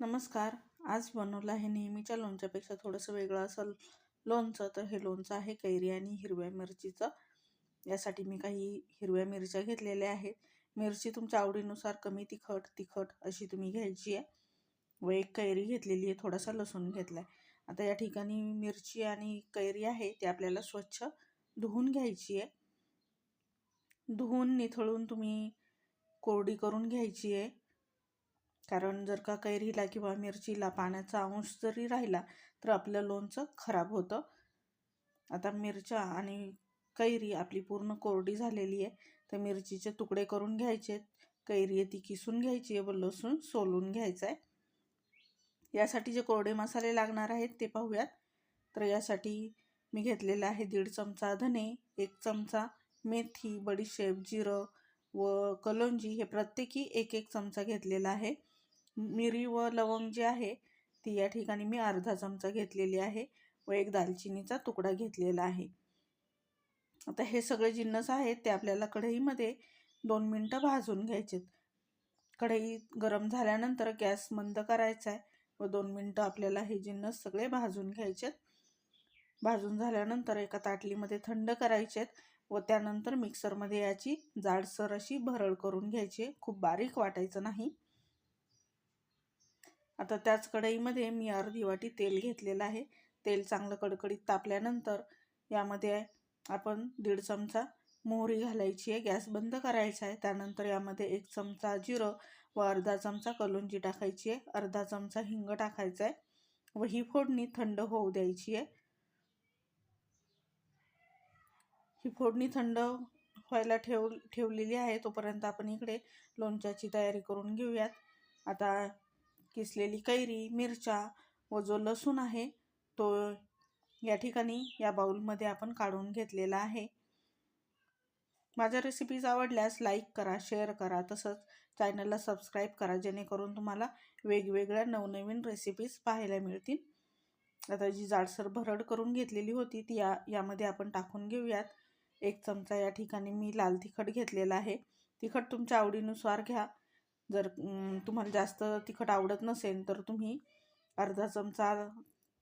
नमस्कार. आज बनवलं आहे नेहमीच्या लोणच्यापेक्षा थोडंसं वेगळं असं लोणचं. तर हे लोणचं आहे कैरी आणि हिरव्या मिरचीचं. यासाठी मी काही हिरव्या मिरच्या घेतलेल्या आहेत. मिरची तुमच्या आवडीनुसार कमी तिखट तिखट अशी तुम्ही घ्यायची आहे. व एक कैरी घेतलेली आहे थोडासा लसूण घेतला आहे आता या ठिकाणी मिरची आणि कैरी आहे ती आपल्याला स्वच्छ धुवून घ्यायची आहे. धुवून निथळून तुम्ही कोरडी करून घ्यायची आहे. कारण जर का कैरीला किंवा मिरचीला पाण्याचा अंश जरी राहिला तर आपलं लोणचं खराब होतं. आता मिरच्या आणि कैरी आपली पूर्ण कोरडी झालेली आहे तर मिरचीचे तुकडे करून घ्यायचे. कैरी आहे ती किसून घ्यायची आहे व लसूण सोलून घ्यायचं आहे. यासाठी जे कोरडे मसाले लागणार आहेत ते पाहूयात. तर यासाठी मी घेतलेला आहे दीड चमचा धने एक चमचा मेथी बडीशेप जिरं व कलोंजी हे प्रत्येकी एक एक चमचा घेतलेला आहे. मिरी व लवंग जी आहे ती या ठिकाणी मी अर्धा चमचा घेतलेली आहे व एक दालचिनीचा तुकडा घेतलेला आहे. आता हे सगळे जिन्नस आहेत ते आपल्याला कढईमध्ये दोन मिनटं भाजून घ्यायचेत. कढई गरम झाल्यानंतर गॅस मंद करायचा आहे व दोन मिनटं आपल्याला हे जिन्नस सगळे भाजून घ्यायचेत. भाजून झाल्यानंतर एका ताटलीमध्ये थंड करायचेत व त्यानंतर मिक्सरमध्ये याची जाडसर अशी भरळ करून घ्यायची खूप बारीक वाटायचं नाही. आता त्याच कढईमध्ये मी अर्धी वाटी तेल घेतलेलं आहे. तेल चांगलं कडकडीत तापल्यानंतर यामध्ये आपण दीड चमचा मोहरी घालायची आहे. गॅस बंद करायचा आहे. त्यानंतर यामध्ये एक चमचा जिरं व अर्धा चमचा कलोंजी टाकायची आहे. अर्धा चमचा हिंग टाकायचा आहे व ही फोडणी थंड होऊ द्यायची आहे. ही फोडणी थंड व्हायला ठेव ठेवलेली आहे. तोपर्यंत आपण इकडे लोणच्याची तयारी करून घेऊयात. आता किसलेली कैरी मिरच्या व जो लसूण आहे तो या ठिकाणी या बाउलमध्ये आपण काढून घेतलेला आहे. माझ्या रेसिपीज आवडल्यास लाईक करा शेअर करा तसंच चॅनलला सबस्क्राईब करा जेणेकरून तुम्हाला वेगवेगळ्या नवनवीन रेसिपीज पाहायला मिळतील. आता जी जाडसर भरड करून घेतलेली होती ती या यामध्ये आपण टाकून घेऊयात. एक चमचा या ठिकाणी मी लाल तिखट घेतलेला आहे. तिखट तुमच्या आवडीनुसार घ्या. जर तुम्हाला जास्त तिखट आवडत नसेल तर तुम्ही अर्धा चमचा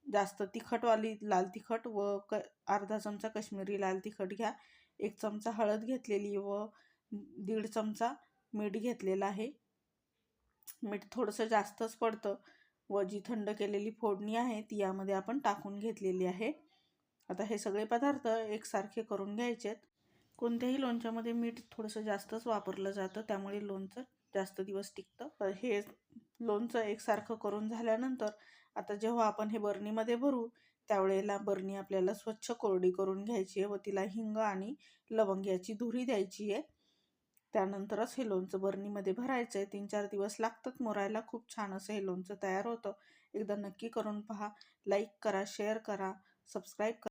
जास्त तिखटवाली लाल तिखट व क अर्धा चमचा कश्मीरी लाल तिखट घ्या. एक चमचा हळद घेतलेली व दीड चमचा मीठ घेतलेलं आहे. मीठ थोडंसं जास्तच पडतं व जी थंड केलेली फोडणी आहे ती यामध्ये आपण टाकून घेतलेली आहे. आता हे सगळे पदार्थ एकसारखे करून घ्यायचेत. कोणत्याही लोणच्यामध्ये मीठ थोडंसं जास्तच वापरलं जातं त्यामुळे लोणचं जास्त दिवस टिकतं. हे लोणचं एकसारखं करून झाल्यानंतर आता जेव्हा आपण हे बर्नीमध्ये भरू त्यावेळेला बर्नी आपल्याला स्वच्छ कोरडी करून घ्यायची आहे व तिला हिंग आणि लवंग याची धुरी द्यायची आहे. त्यानंतरच हे लोणचं बर्नीमध्ये भरायचं आहे तीन चार दिवस लागतात. मोरायला खूप छान असं हे लोणचं तयार होतं. एकदा नक्की करून पहा. लाईक करा शेअर करा सबस्क्राईब करा.